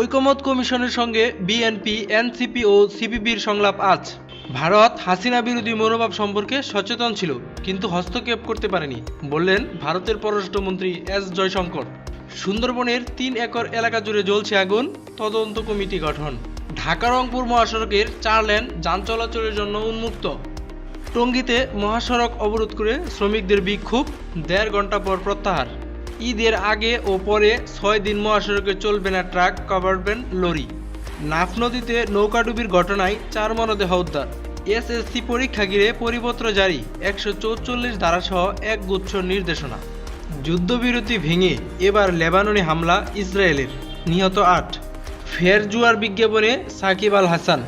ঐকমত কমিশনের সঙ্গে BNP NCP ও সিপিবির সংলাপ আজ। ভারত হাসিনা বিরোধী মনোভাব সম্পর্কে সচেতন ছিল, কিন্তু হস্তক্ষেপ করতে পারেনি, বললেন ভারতের পররাষ্ট্রমন্ত্রী এস জয়শঙ্কর। সুন্দরবনের তিন একর এলাকা জুড়ে জ্বলছে আগুন, তদন্ত কমিটি গঠন। ঢাকা রংপুর মহাসড়কের চার লেন যান চলাচলের জন্য উন্মুক্ত। টঙ্গীতে মহাসড়ক অবরোধ করে শ্রমিকদের বিক্ষোভ, দেড় ঘণ্টা পর প্রত্যাহার। ঈদের আগে ও পরে ছয় দিন মহাসড়কে চলবে না ট্রাক কভারবেন লরি। নাফ নদীতে নৌকাডুবির ঘটনায় চার মরদেহ উদ্ধার। এসএসসি পরীক্ষা ঘিরে পরিপত্র জারি একশো চৌচল্লিশ ধারাসহ এক গুচ্ছ নির্দেশনা। যুদ্ধবিরতি ভেঙে এবার লেবাননে হামলা ইসরায়েলের, নিহত আট। ফের জুয়ার বিজ্ঞাপনে সাকিব আল হাসান